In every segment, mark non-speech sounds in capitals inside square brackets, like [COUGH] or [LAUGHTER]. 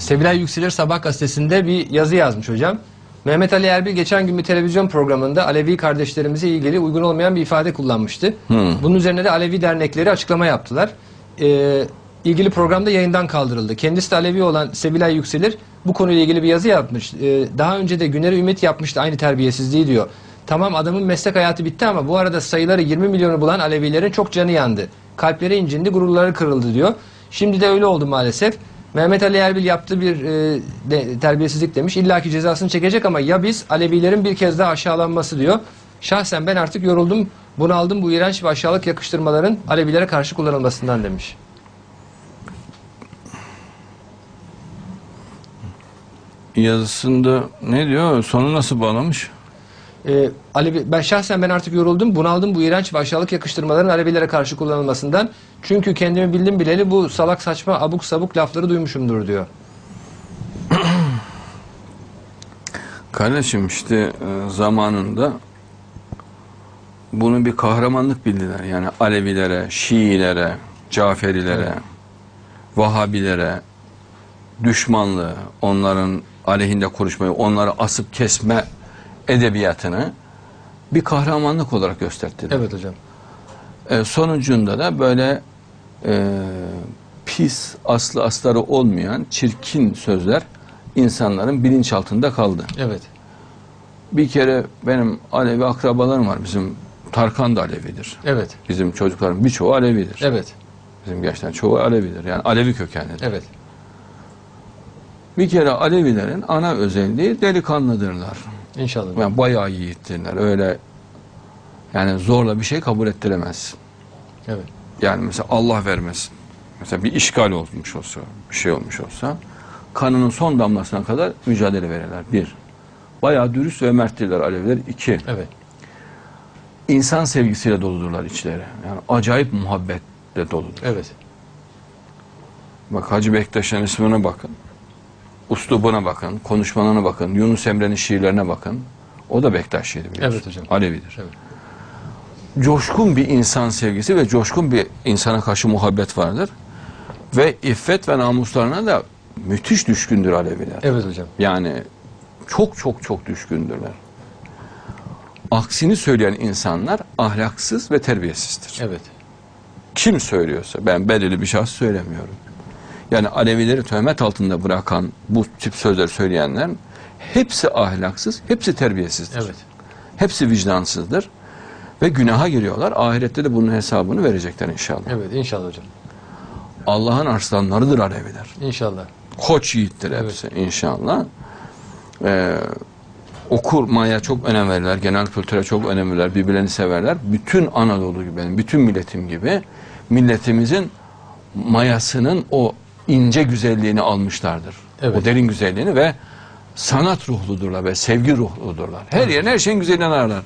Sevilay Yükselir Sabah gazetesinde bir yazı yazmış hocam. Mehmet Ali Erbil geçen gün bir televizyon programında Alevi kardeşlerimize ilgili uygun olmayan bir ifade kullanmıştı. Bunun üzerine de Alevi dernekleri açıklama yaptılar. Ee, ilgili programda yayından kaldırıldı. Kendisi de Alevi olan Sevilay Yükselir bu konuyla ilgili bir yazı yapmış. Ee, daha önce de Güner'e Ümit yapmıştı aynı terbiyesizliği diyor. Tamam adamın meslek hayatı bitti ama bu arada sayıları 20 milyonu bulan Alevilerin çok canı yandı. Kalpleri incindi, gururları kırıldı diyor. Şimdi de öyle oldu maalesef. Mehmet Ali Erbil yaptığı bir e, de, terbiyesizlik demiş. İlla ki cezasını çekecek ama ya biz Alevilerin bir kez daha aşağılanması diyor. Şahsen ben artık yoruldum, bunaldım bu iğrenç ve aşağılık yakıştırmaların Alevilere karşı kullanılmasından demiş. Yazısında ne diyor? Sonu nasıl bağlamış? Ee, Alevi, ben şahsen ben artık yoruldum, bunaldım bu iğrenç ve aşağılık yakıştırmaların Alevilere karşı kullanılmasından. Çünkü kendimi bildim bileli bu salak saçma abuk sabuk lafları duymuşumdur diyor. [CLEARS THROAT] Kardeşim işte e, zamanında bunu bir kahramanlık bildiler. Yani Alevilere, Şiilere, Caferilere, Vahabilere düşmanlığı, onların aleyhinde konuşmayı, onları asıp kesme edebiyatını bir kahramanlık olarak gösterdiler. Evet hocam. E, sonucunda da böyle e, pis, aslı astarı olmayan çirkin sözler insanların bilinçaltında kaldı. Evet. Bir kere benim Alevi akrabalarım var. Bizim Tarkan da Alevidir. Evet. Bizim çocukların birçoğu Alevidir. Evet. Bizim gençlerin çoğu Alevidir. Yani Alevi kökenlidir. Evet. Bir kere Alevilerin ana özelliği delikanlıdırlar. İnşallah. Yani bayağı yiğittirler. Öyle yani zorla bir şey kabul ettiremez. Evet. Yani mesela Allah vermesin. Mesela bir işgal olmuş olsa, bir şey olmuş olsa kanının son damlasına kadar mücadele verirler. Bir. Bayağı dürüst ve merttirler Aleviler. İki. Evet. İnsan sevgisiyle doludurlar içleri. Yani acayip muhabbetle doludur. Evet. Bak Hacı Bektaş'ın ismine bakın. Uslubuna bakın, konuşmalarına bakın, Yunus Emre'nin şiirlerine bakın. O da Bektaşiydi biliyorsun. Evet hocam. Alevidir. Evet. Coşkun bir insan sevgisi ve coşkun bir insana karşı muhabbet vardır. Ve iffet ve namuslarına da müthiş düşkündür Aleviler. Evet hocam. Yani çok çok çok düşkündürler. Aksini söyleyen insanlar ahlaksız ve terbiyesizdir. Evet. Kim söylüyorsa ben belirli bir şahıs söylemiyorum. Yani Alevileri töhmet altında bırakan bu tip sözler söyleyenler hepsi ahlaksız, hepsi terbiyesizdir. Evet. Hepsi vicdansızdır ve günaha giriyorlar. Ahirette de bunun hesabını verecekler inşallah. Evet inşallah hocam. Allah'ın arslanlarıdır Aleviler. İnşallah. Koç yiğittir hepsi inşallah. Ee, okurmaya çok önem verirler. Genel kültüre çok önem verirler. Birbirlerini severler. Bütün Anadolu gibi benim, bütün milletim gibi milletimizin mayasının o ince güzelliğini almışlardır. Evet. O derin güzelliğini ve sanat ruhludurlar ve sevgi ruhludurlar. Her yerin her şeyin güzelliğini ararlar.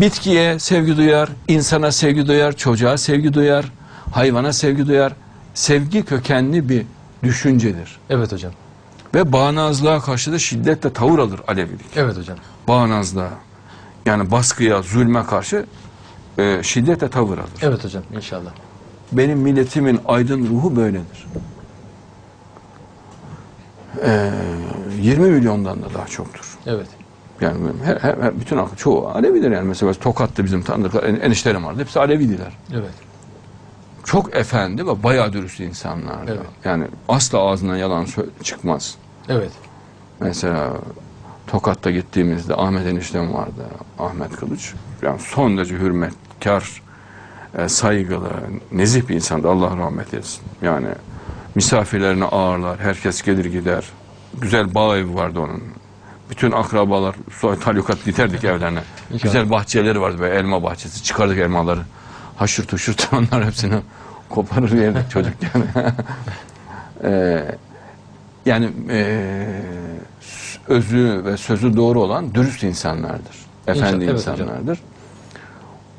Bitkiye sevgi duyar, insana sevgi duyar, çocuğa sevgi duyar, hayvana sevgi duyar. Sevgi kökenli bir düşüncedir. Evet hocam. Ve bağnazlığa karşı da şiddetle tavır alır Alevilik. Evet hocam. Bağnazlığa, yani baskıya, zulme karşı e, şiddetle tavır alır. Evet hocam inşallah. Benim milletimin aydın ruhu böyledir. E, 20 milyondan da daha çoktur. Evet. Yani her, her, her- bütün halk, çoğu Alevidir yani. Mesela Tokat'ta bizim tanıdıklar, en, enişlerim vardı. Hepsi Alevidiler. Evet. Çok efendi ve bayağı dürüst insanlardı. Evet. Yani asla ağzından yalan çıkmaz. Evet. Mesela Tokat'ta gittiğimizde Ahmet eniştem vardı. Ahmet Kılıç. Yani son derece hürmetkar, e, saygılı, nezih bir insandı. Allah rahmet eylesin. Yani misafirlerini ağırlar. Herkes gelir gider. Güzel bağ evi vardı onun. Bütün akrabalar talukat giderdik evlerine. İnşallah. Güzel bahçeleri vardı böyle elma bahçesi. Çıkardık elmaları. Haşır tuşur onlar hepsini koparır yerdik [LAUGHS] çocukken. [LAUGHS] Ee, yani e, özü ve sözü doğru olan dürüst insanlardır. Efendi İnşallah, evet insanlardır.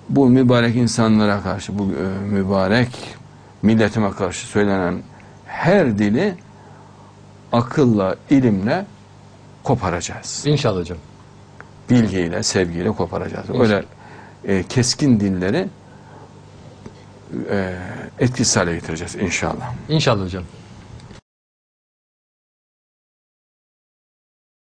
Bu mübarek insanlara karşı, bu e, mübarek milletime karşı söylenen her dili akılla, ilimle koparacağız. İnşallah hocam. Bilgiyle, sevgiyle koparacağız. Öyle e, keskin dilleri e, etkisiz hale getireceğiz inşallah. İnşallah hocam.